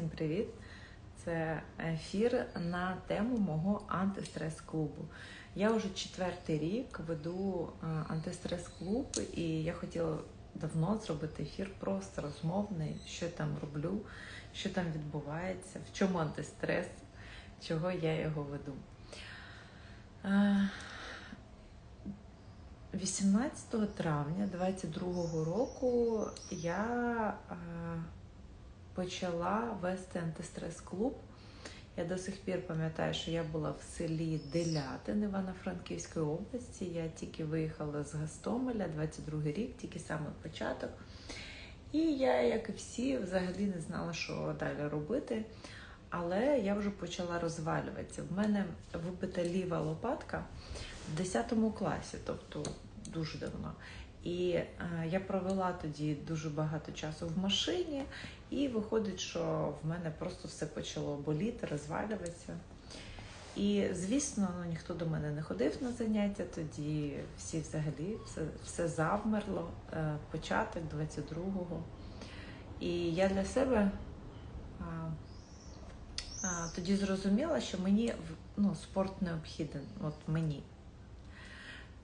всім привіт! Це ефір на тему мого антистрес-клубу. Я вже четвертий рік веду е, антистрес-клуб, і я хотіла давно зробити ефір просто розмовний, що я там роблю, що там відбувається, в чому антистрес, чого я його веду. Е, 18 травня 2022 року я е, почала вести антистрес-клуб. Я до сих пір пам'ятаю, що я була в селі Делятин Івано-Франківської області. Я тільки виїхала з Гастомеля, 22 рік, тільки саме початок. І я, як і всі, взагалі не знала, що далі робити. Але я вже почала розвалюватися. В мене вибита ліва лопатка в 10 класі, тобто дуже давно. І е, я провела тоді дуже багато часу в машині, і виходить, що в мене просто все почало боліти, розвалюватися. І, звісно, ну, ніхто до мене не ходив на заняття, тоді всі взагалі все, все завмерло, е, початок 22-го. І я для себе а, а, тоді зрозуміла, що мені ну, спорт необхіден, от мені.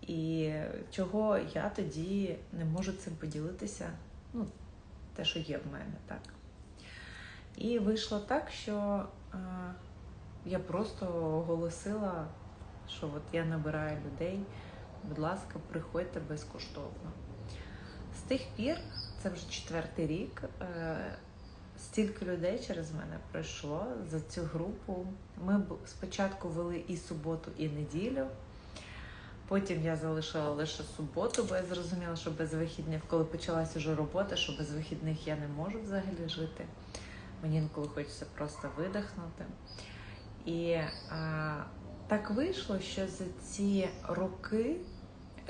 І чого я тоді не можу цим поділитися, ну, те, що є в мене, так. І вийшло так, що е, я просто оголосила, що от я набираю людей, будь ласка, приходьте безкоштовно. З тих пір, це вже четвертий рік, е, стільки людей через мене пройшло за цю групу. Ми спочатку вели і суботу, і неділю. Потім я залишила лише суботу, бо я зрозуміла, що без вихідних, коли почалася вже робота, що без вихідних я не можу взагалі жити. Мені інколи хочеться просто видихнути. І а, так вийшло, що за ці роки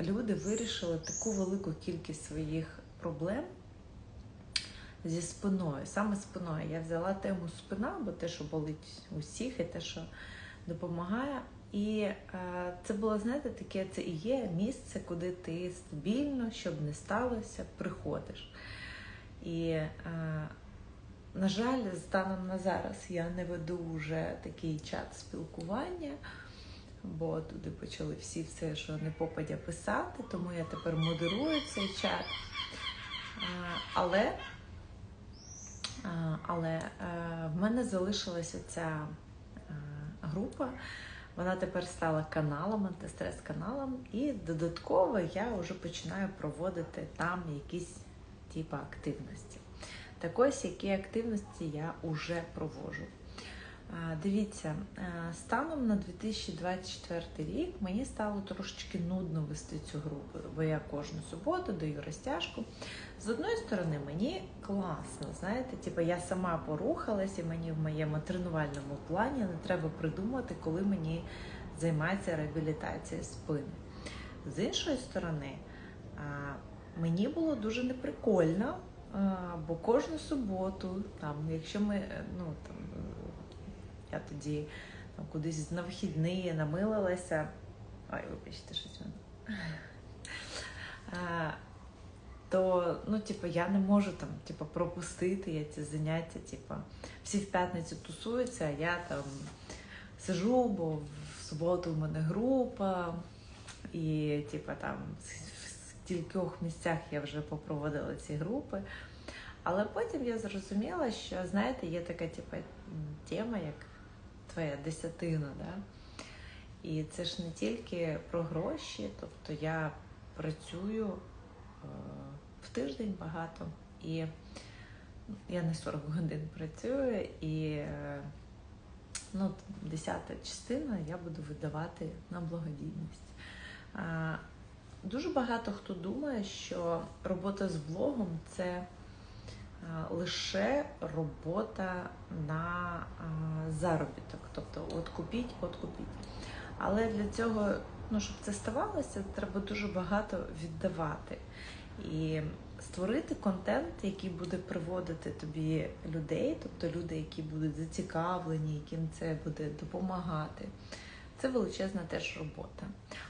люди вирішили таку велику кількість своїх проблем зі спиною. Саме спиною. Я взяла тему спина, бо те, що болить усіх, і те, що допомагає. І е, це було, знаєте, таке це і є місце, куди ти стабільно, щоб не сталося, приходиш. І, е, на жаль, станом на зараз я не веду вже такий чат спілкування, бо туди почали всі все, що не попадя писати, тому я тепер модерую цей чат. Е, але але в мене залишилася ця група. Вона тепер стала каналом, антистрес-каналом, і додатково я вже починаю проводити там якісь типу активності. Так ось, які активності я вже проводжу. Дивіться, станом на 2024 рік мені стало трошечки нудно вести цю групу, бо я кожну суботу даю розтяжку. З одної сторони, мені класно, знаєте, типу я сама порухалась, і мені в моєму тренувальному плані не треба придумати, коли мені займається реабілітація спини. З іншої сторони, мені було дуже неприкольно, бо кожну суботу, там, якщо ми, ну там я тоді там, кудись на вихідні намилилася. Ой, вибачте, щось мене. То, ну, типу, я не можу там, типу, пропустити я ці заняття. Типу, всі в п'ятницю тусуються, а я там сижу, бо в суботу в мене група, і, типу, там в кількох місцях я вже попроводила ці групи. Але потім я зрозуміла, що, знаєте, є така типу, тема, як твоя десятина. Да? І це ж не тільки про гроші, тобто я працюю е, в тиждень багато, і я не 40 годин працюю, і е, ну, десята частина я буду видавати на благодійність. Дуже багато хто думає, що робота з блогом це лише робота на заробіток. Тобто, от купіть, от купіть. Але для цього, ну, щоб це ставалося, треба дуже багато віддавати. І створити контент, який буде приводити тобі людей, тобто люди, які будуть зацікавлені, яким це буде допомагати. Це величезна теж робота.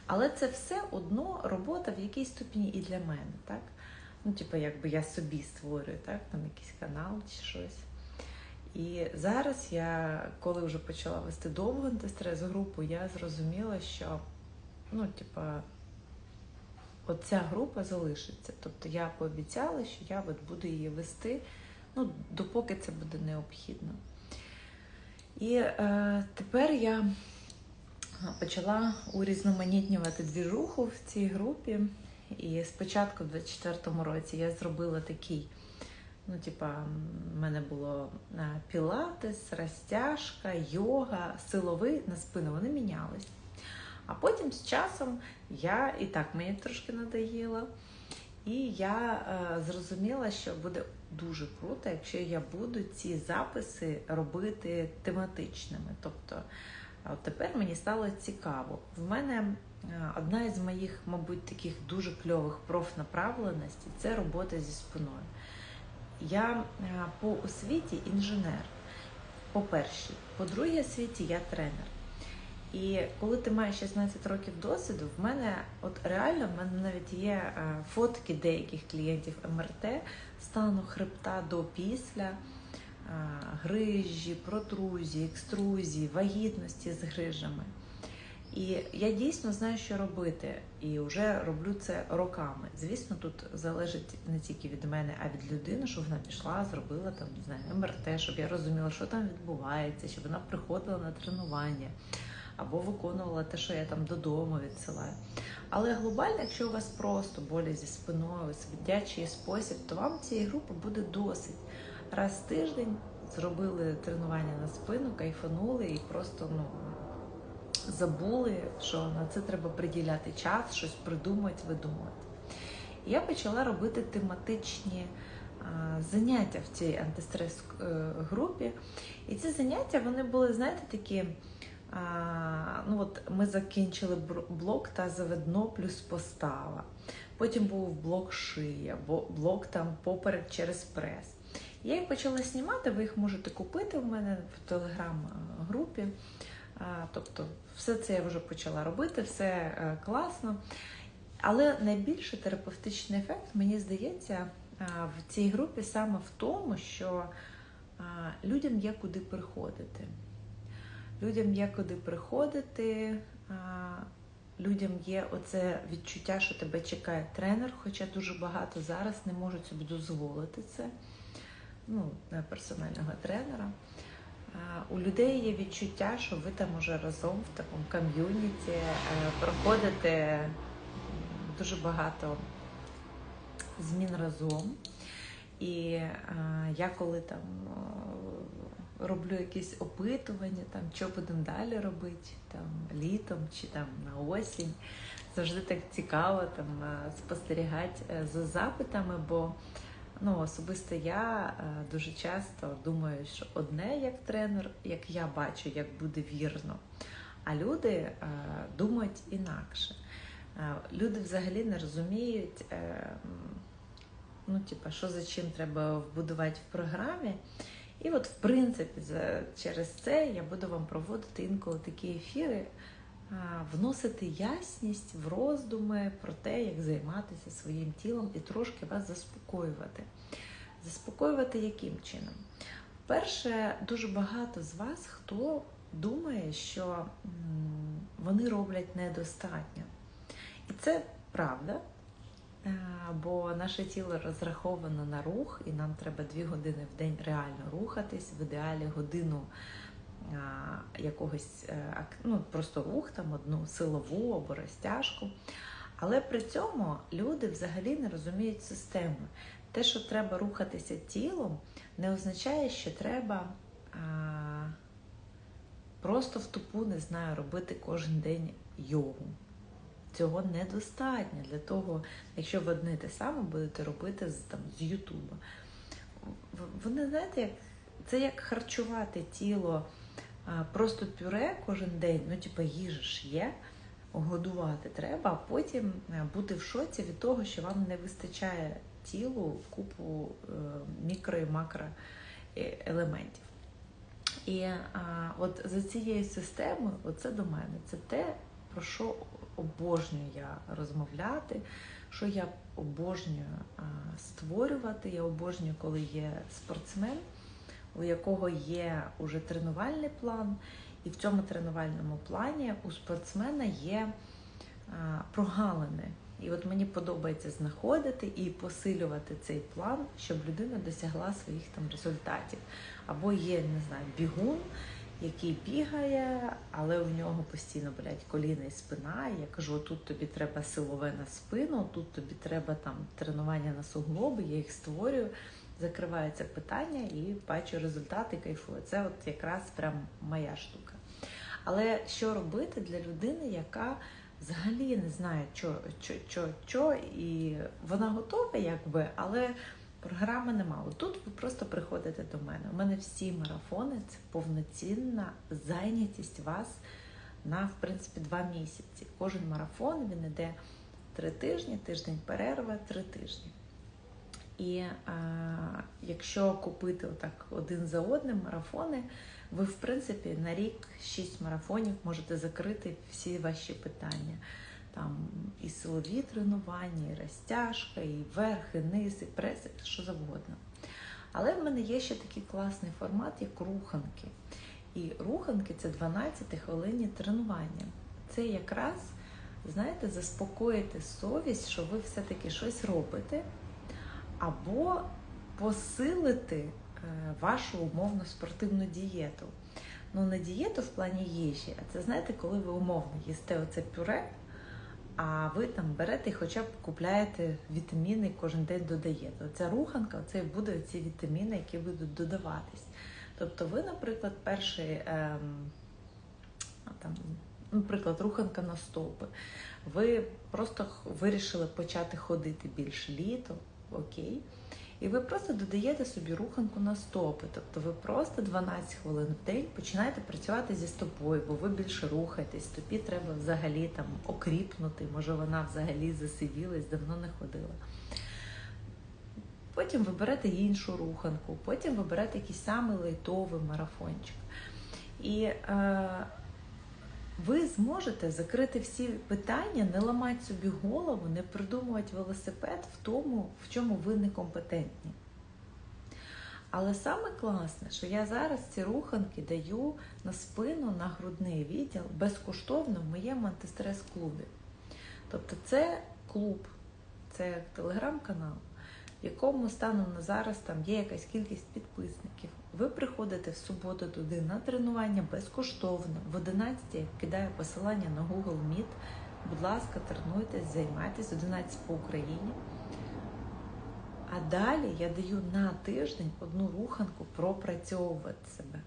Але це все одно робота в якійсь ступені і для мене. так? Ну, типу, якби я собі створюю, так, там якийсь канал чи щось. І зараз я, коли вже почала вести довгу антистрес групу, я зрозуміла, що ну, типа, оця група залишиться. Тобто я пообіцяла, що я от буду її вести, ну, допоки це буде необхідно. І е, тепер я почала урізноманітнювати двіжуху в цій групі. І спочатку, в 24-му році, я зробила такий. Ну, типа, в мене було пілатес, розтяжка, йога, силовий на спину, вони мінялись. А потім з часом я і так мені трошки надоїла. І я е, зрозуміла, що буде дуже круто, якщо я буду ці записи робити тематичними. Тобто, от тепер мені стало цікаво. В мене е, одна із моїх, мабуть, таких дуже кльових профнаправленостей це робота зі спиною. Я е, по освіті інженер, по першій, по другій освіті я тренер. І коли ти маєш 16 років досвіду, в мене от реально в мене навіть є е, фотки деяких клієнтів МРТ стану хребта до після грижі, протрузії, екструзії, вагітності з грижами. І я дійсно знаю, що робити, і вже роблю це роками. Звісно, тут залежить не тільки від мене, а від людини, щоб вона пішла, зробила там не знаю, МРТ, щоб я розуміла, що там відбувається, щоб вона приходила на тренування або виконувала те, що я там додому відсилаю. Але глобально, якщо у вас просто болі зі спиною, свідячий спосіб, то вам цієї групи буде досить. Раз в тиждень зробили тренування на спину, кайфанули і просто ну забули, що на це треба приділяти час, щось придумати, видумувати. І я почала робити тематичні заняття в цій антистрес е. І ці заняття вони були, знаєте, такі. А, ну от Ми закінчили блок та заведно плюс постава. Потім був блок шия, блок там поперек через прес. Я їх почала знімати, ви їх можете купити у мене в телеграм-групі. Тобто, все це я вже почала робити, все е, класно. Але найбільший терапевтичний ефект, мені здається, в цій групі саме в тому, що людям є куди приходити. Людям є куди приходити, людям є оце відчуття, що тебе чекає тренер, хоча дуже багато зараз не можуть собі дозволити це, ну, персонального тренера. У людей є відчуття, що ви там уже разом в такому ком'юніті е, проходите дуже багато змін разом. І я коли там роблю якісь опитування, там що будемо далі робити, там літом чи там на осінь, завжди так цікаво там спостерігати е, за запитами, бо Ну, особисто я е, дуже часто думаю, що одне як тренер, як я бачу, як буде вірно. А люди е, думають інакше. Е, люди взагалі не розуміють, ну, типа, що за чим треба вбудувати в програмі. І от, в принципі, через це я буду вам проводити інколи такі ефіри вносити ясність в роздуми про те, як займатися своїм тілом і трошки вас заспокоювати. Заспокоювати яким чином? Перше, дуже багато з вас, хто думає, що вони роблять недостатньо. І це правда, бо наше тіло розраховано на рух, і нам треба дві години в день реально рухатись, в ідеалі годину якогось е, ну, просто рух, там одну силову або розтяжку. Але при цьому люди взагалі не розуміють систему. Те, що треба рухатися тілом, не означає, що треба а, просто в тупу, не знаю, робити кожен день йогу. Цього недостатньо для того, якщо ви одне те саме будете робити з там, з Ютуба. Вони, знаєте, це як харчувати тіло просто пюре кожен день, ну, типу, їжа ж є, годувати треба, а потім е, бути в шоці від того, що вам не вистачає тілу купу е, мікро і макроелементів. І а, от за цією системою, оце до мене, це те, про що обожнюю я розмовляти, що я обожнюю а, створювати. Я обожнюю, коли є спортсмен у якого є уже тренувальний план, і в цьому тренувальному плані у спортсмена є а, прогалини. І от мені подобається знаходити і посилювати цей план, щоб людина досягла своїх там результатів. Або є, не знаю, бігун, який бігає, але у нього постійно болять коліна і спина. І я кажу, тут тобі треба силове на спину, тут тобі треба там тренування на суглоби, я їх створюю, закриваю це питання і бачу результати, кайфую. Це от якраз прям моя штука. Але що робити для людини, яка взагалі не знає, що, що, що, що, і вона готова, якби, але програми немає. Тут ви просто приходите до мене. У мене всі марафони це повноцінна зайнятість вас на в принципі два місяці. Кожен марафон він іде три тижні, тиждень перерва, три тижні. І а, якщо купити отак один за одним марафони, ви, в принципі, на рік 6 марафонів можете закрити всі ваші питання. Там і силові тренування, і розтяжка, і верх, і низ, і прес, і що завгодно. Але в мене є ще такий класний формат, як руханки. І руханки це 12 хвилинні тренування. Це якраз, знаєте, заспокоїти совість, що ви все-таки щось робите, або посилити вашу умовно спортивну дієту. Ну, не дієту в плані їжі, а це знаєте, коли ви умовно їсте оце пюре, а ви там берете і хоча б купляєте вітаміни, кожен день додаєте. Оця руханка, це буде ці вітаміни, які будуть додаватись. Тобто, ви, наприклад, перший ем, там, наприклад, руханка на стопи. Ви просто вирішили почати ходити більше літо, окей. І ви просто додаєте собі руханку на стопи. Тобто ви просто 12 хвилин в день починаєте працювати зі стопою, бо ви більше рухаєтесь. Стопі треба взагалі там окріпнути, може вона взагалі засиділась, давно не ходила. Потім ви берете іншу руханку, потім ви берете якийсь самий лайтовий марафончик. І е, ви зможете закрити всі питання, не ламати собі голову, не придумувати велосипед в тому, в чому ви некомпетентні. Але саме класне, що я зараз ці руханки даю на спину, на грудний відділ безкоштовно в моєму антистрес-клубі. Тобто це клуб, це телеграм-канал, якому станом на зараз там є якась кількість підписників. Ви приходите в суботу туди на тренування безкоштовно. В 11 я кидаю посилання на Google Meet. Будь ласка, тренуйтесь, займайтесь 11 по Україні. А далі я даю на тиждень одну руханку пропрацьовувати себе.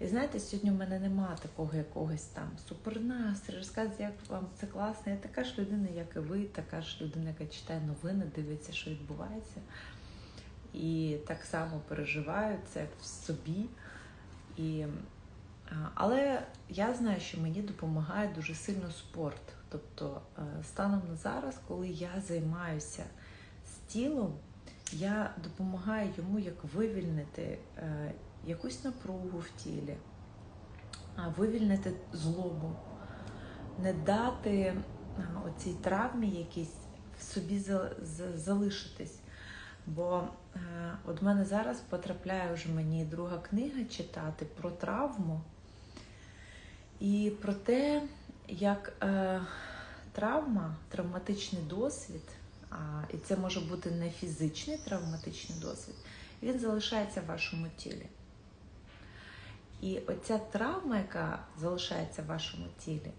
І знаєте, сьогодні в мене нема такого якогось там супернастрою, розказувати, як вам це класно. Я така ж людина, як і ви, така ж людина, яка читає новини, дивиться, що відбувається. І так само переживаю це в собі. І, Але я знаю, що мені допомагає дуже сильно спорт. Тобто, станом на зараз, коли я займаюся з тілом, я допомагаю йому як вивільнити якусь напругу в тілі, вивільнити злобу, не дати оцій травмі якійсь в собі залишитись. Бо е, от мене зараз потрапляє вже мені друга книга читати про травму і про те, як е, травма, травматичний досвід, і це може бути не фізичний травматичний досвід, він залишається в вашому тілі. І оця травма, яка залишається в вашому тілі,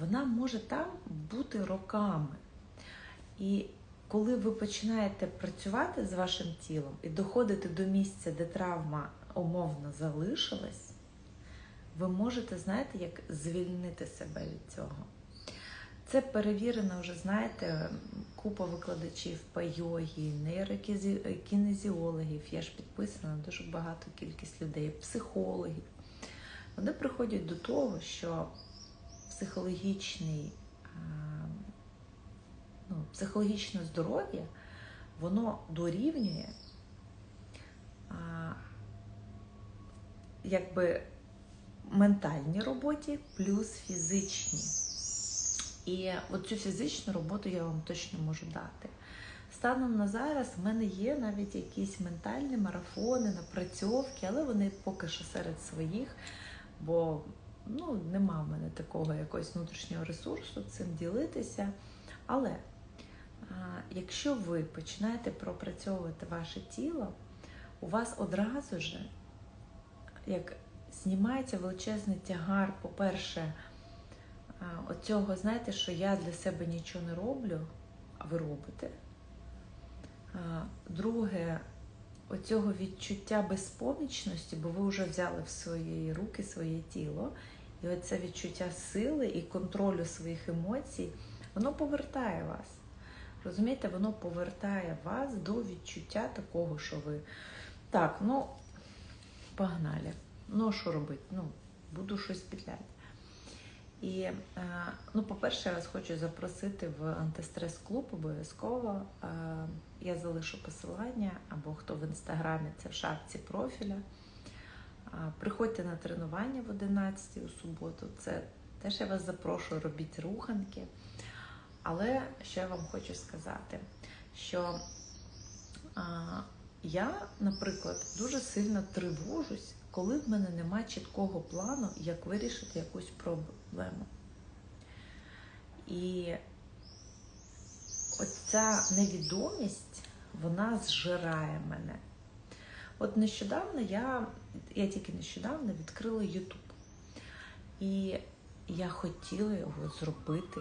вона може там бути роками. І коли ви починаєте працювати з вашим тілом і доходите до місця, де травма умовно залишилась, ви можете, знаєте, як звільнити себе від цього. Це перевірено вже, знаєте, купа викладачів по йогі, нейрокінезіологів. Я ж підписана на дуже багато кількість людей, психологів. Вони приходять до того, що психологічний ну, психологічне здоров'я, воно дорівнює якби ментальній роботі плюс фізичній. І оцю фізичну роботу я вам точно можу дати. Станом на зараз в мене є навіть якісь ментальні марафони, напрацьовки, але вони поки що серед своїх, бо ну, нема в мене такого якогось внутрішнього ресурсу цим ділитися. Але якщо ви починаєте пропрацьовувати ваше тіло, у вас одразу ж, як знімається величезний тягар, по-перше, оцього, знаєте, що я для себе нічого не роблю, а ви робите. Друге, оцього відчуття безпомічності, бо ви вже взяли в свої руки своє тіло, і оце відчуття сили і контролю своїх емоцій, воно повертає вас. Розумієте, воно повертає вас до відчуття такого, що ви так, ну, погнали. Ну, що робити? Ну, буду щось петляти. І, е, ну, по-перше, я вас хочу запросити в антистрес-клуб обов'язково. Е, Я залишу посилання, або хто в інстаграмі, це в шапці профіля. Е, Приходьте на тренування в 11 у суботу. Це теж я вас запрошую, робіть руханки. Але що я вам хочу сказати, що я, наприклад, дуже сильно тривожусь, коли в мене немає чіткого плану, як вирішити якусь проблему. І оця невідомість, вона зжирає мене. От нещодавно я, я тільки нещодавно відкрила YouTube. І я хотіла його зробити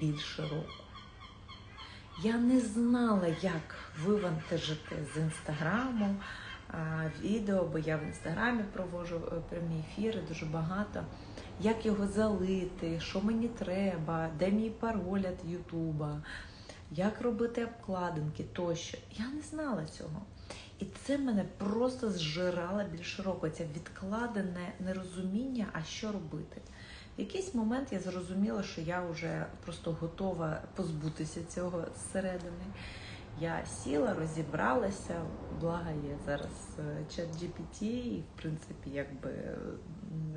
більш широко. Я не знала, як вивантажити з інстаграму відео, бо я в інстаграмі проводжу е, прямі ефіри дуже багато. Як його залити, що мені треба, де мій пароль від Ютуба, як робити обкладинки тощо. Я не знала цього. І це мене просто зжирало більш широко. Це відкладене нерозуміння, а що робити. В якийсь момент я зрозуміла, що я вже просто готова позбутися цього зсередини. Я сіла, розібралася, благо є зараз е, чат GPT, і в принципі, якби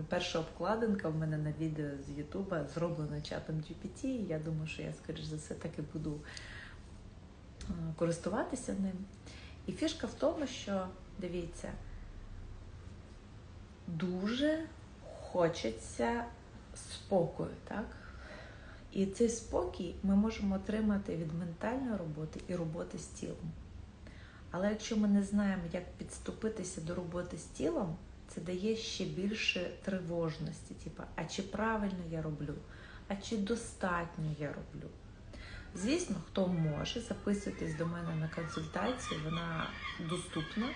перша обкладинка в мене на відео з Ютуба зроблена чатом GPT. і Я думаю, що я, скоріш за все, так і буду е, користуватися ним. І фішка в тому, що дивіться, дуже хочеться спокою, так? І цей спокій ми можемо отримати від ментальної роботи і роботи з тілом. Але якщо ми не знаємо, як підступитися до роботи з тілом, це дає ще більше тривожності, типу, а чи правильно я роблю, а чи достатньо я роблю. Звісно, хто може, записуйтесь до мене на консультацію, вона доступна.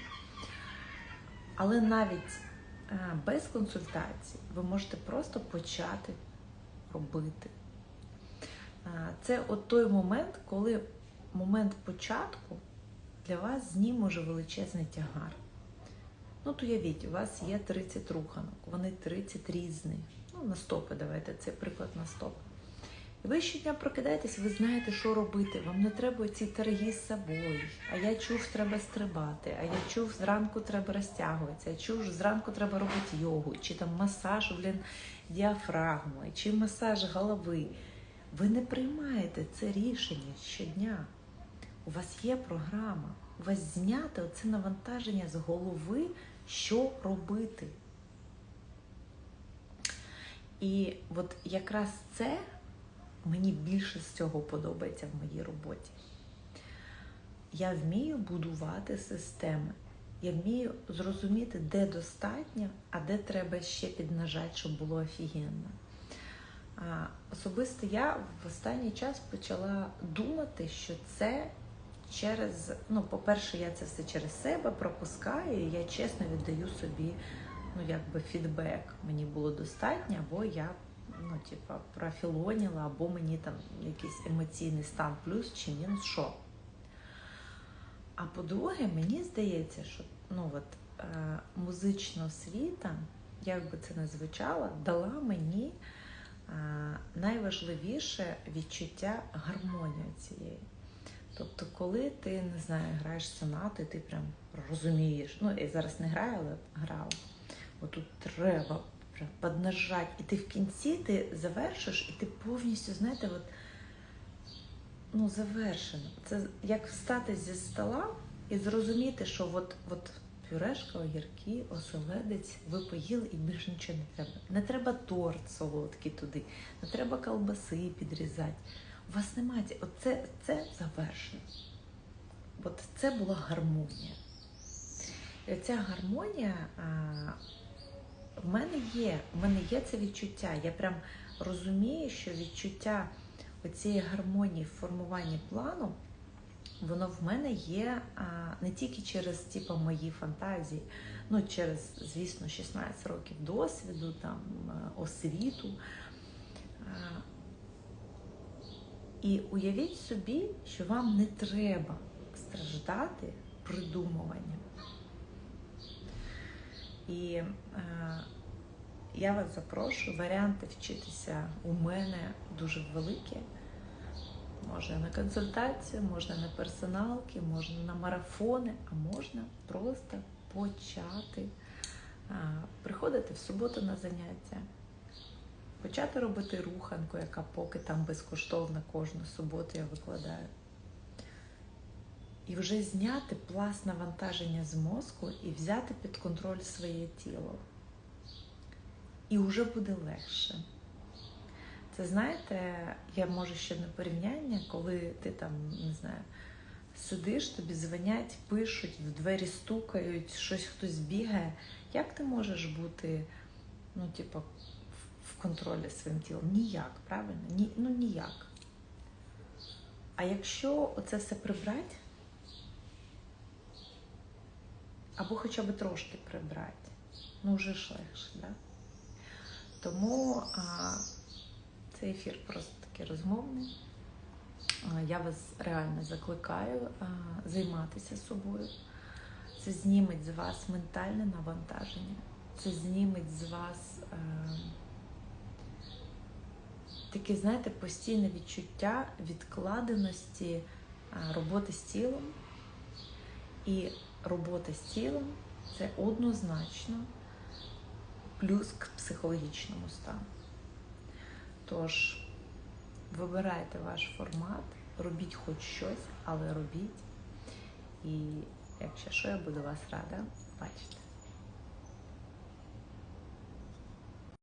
Але навіть е, без консультації ви можете просто почати робити. Це от той момент, коли момент початку для вас зніме вже величезний тягар. Ну, то уявіть, у вас є 30 руханок, вони 30 різних. Ну, на стопи давайте, це приклад на стопи. І ви щодня прокидаєтесь, ви знаєте, що робити. Вам не треба ці торги з собою. А я чув, треба стрибати, а я чув, зранку треба розтягуватися, я чув, зранку треба робити йогу, чи там масаж, блін, діафрагми, чи масаж голови. Ви не приймаєте це рішення щодня. У вас є програма, у вас знято це навантаження з голови, що робити. І от якраз це мені більше з цього подобається в моїй роботі. Я вмію будувати системи. Я вмію зрозуміти, де достатньо, а де треба ще піднажати, щоб було офігенно. Особисто я в останній час почала думати, що це через, ну, по-перше, я це все через себе пропускаю, і я чесно віддаю собі ну, якби фідбек. Мені було достатньо, або я ну, типа, профілоніла, або мені там якийсь емоційний стан плюс чи мінус що. А по-друге, мені здається, що ну, от, е, музична освіта, як би це не звучало, дала мені найважливіше відчуття гармонії цієї. Тобто, коли ти не знаю, граєш сонати, ти прям розумієш. Ну, я зараз не граю, але грала. Отут треба прям поднажати. І ти в кінці ти завершиш, і ти повністю, знаєте, от ну, завершено. Це як встати зі стола і зрозуміти, що от, от пюрешка, огірки, оселедець, ви поїли і більше нічого не треба. Не треба торт солодкий туди, не треба колбаси підрізати. У вас немає. Оце це завершено. От це була гармонія. І оця гармонія а, в мене є. В мене є це відчуття. Я прям розумію, що відчуття оцієї гармонії в формуванні плану, воно в мене є а, не тільки через типу, мої фантазії, ну через, звісно, 16 років досвіду, там, освіту. А, І уявіть собі, що вам не треба страждати придумуванням. І е, я вас запрошую, варіанти вчитися у мене дуже великі. Можна на консультацію, можна на персоналки, можна на марафони, а можна просто почати приходити в суботу на заняття, почати робити руханку, яка поки там безкоштовна кожну суботу я викладаю. І вже зняти пласт навантаження з мозку і взяти під контроль своє тіло. І вже буде легше. Це знаєте, я можу ще на порівняння, коли ти там, не знаю, сидиш, тобі дзвонять, пишуть, в двері стукають, щось хтось бігає. Як ти можеш бути, ну, типу, в- в контролі своїм тілом? Ніяк, правильно? Ні, ну ніяк. А якщо оце все прибрати, або хоча б трошки прибрати, ну вже ж легше, да? Тому а, цей ефір просто такий розмовний. Я вас реально закликаю займатися собою. Це зніметь з вас ментальне навантаження, це зніметь з вас е, таке, знаєте, постійне відчуття відкладеності роботи з тілом. І робота з тілом це однозначно плюс к психологічному стану. Тож вибирайте ваш формат, робіть хоч щось, але робіть. І якщо що, я буду вас рада бачити.